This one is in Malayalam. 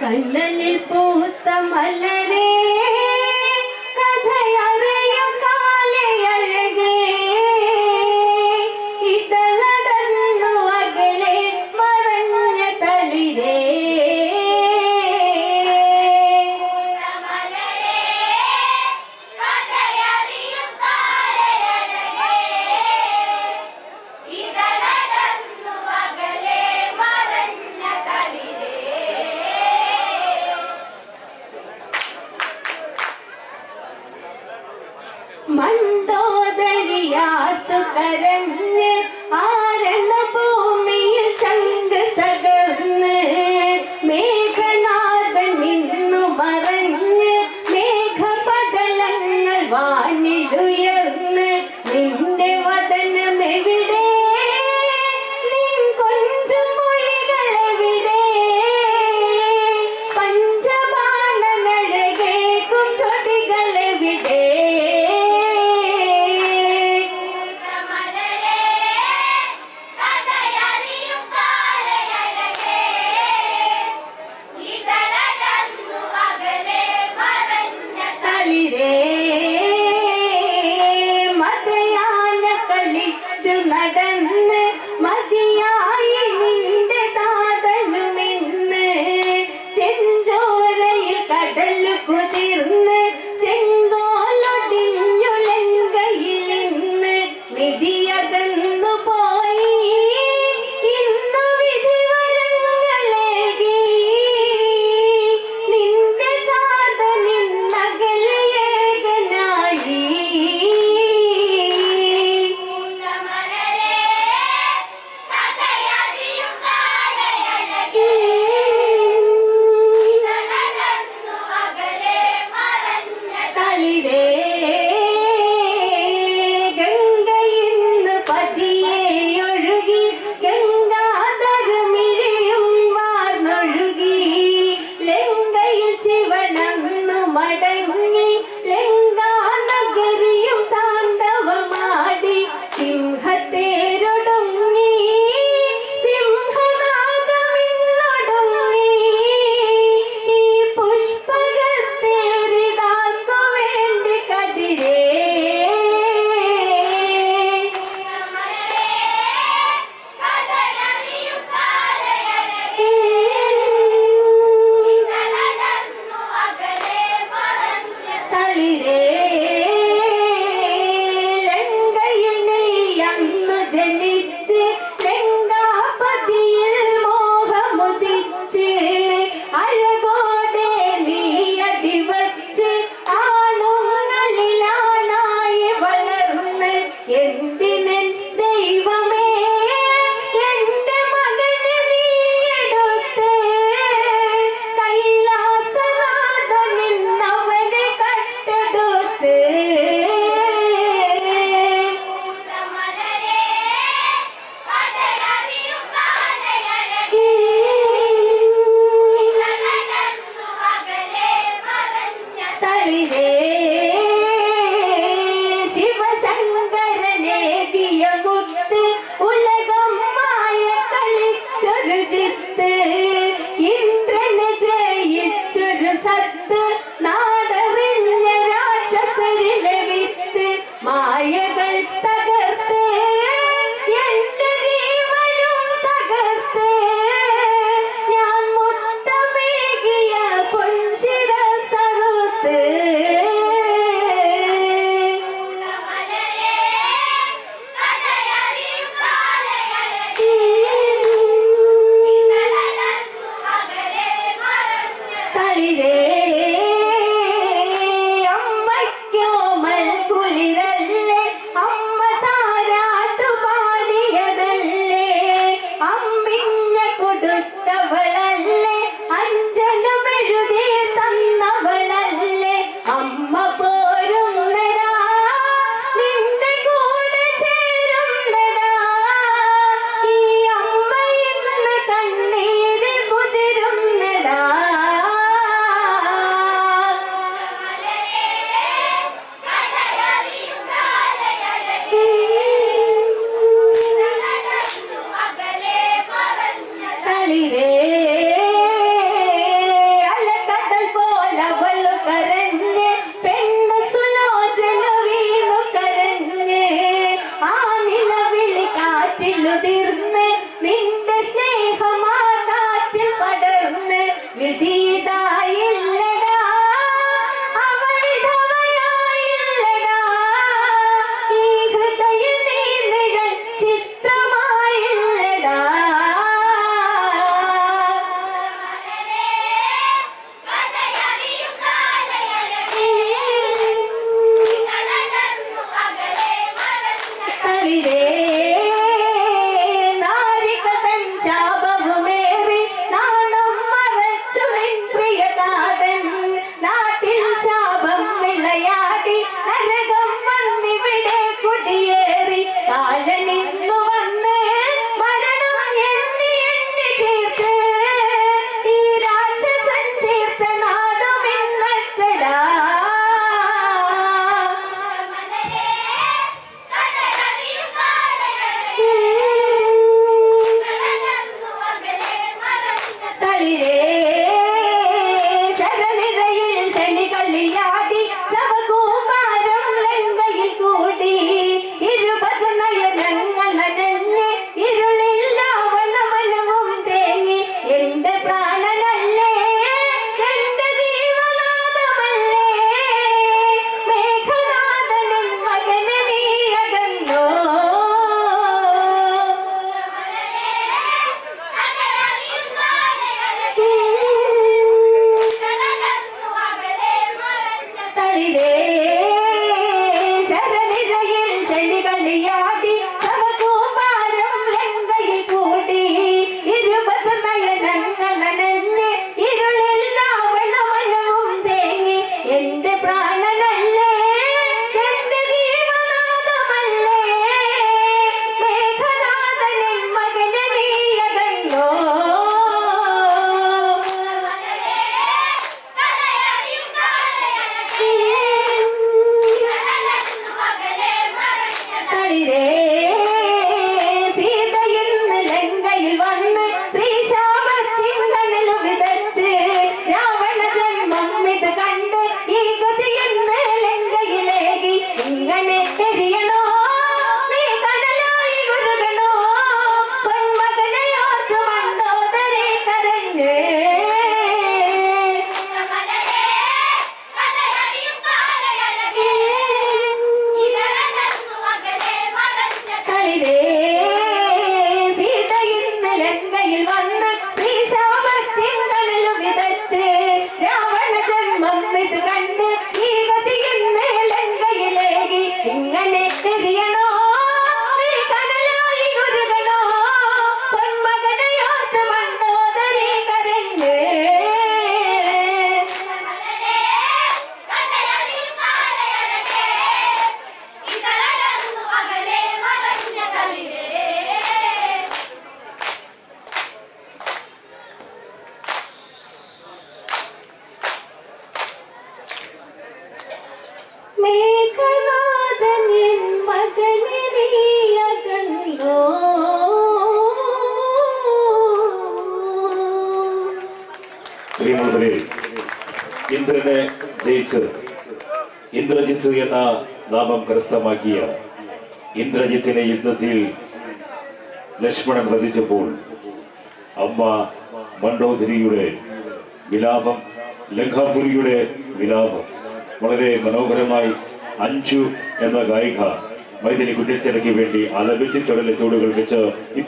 കണ്ണലിൽ പൂത്ത മലരേ. മണ്ടോദരിയാത്തു കരഞ്ഞ് till night and it ಹೇಳಿದೆ Yeah. ജയിച്ച് ഇന്ദ്രജിത്ത് എന്ന നാമം കരസ്ഥമാക്കിയ ഇന്ദ്രജിത്തിനെ യുദ്ധത്തിൽ ലക്ഷ്മണൻ വധിച്ചപ്പോൾ അമ്മ മണ്ഡോദരിയുടെ വിലാപം ലങ്കാപുരിയുടെ വിലാപം വളരെ മനോഹരമായി അഞ്ചു എന്ന ഗായിക മൈഥിലി കുറ്റിച്ചനയ്ക്ക് വേണ്ടി ആലപിച്ചിട്ടുള്ള ചൂടുകൾ വെച്ച് ഇപ്പോൾ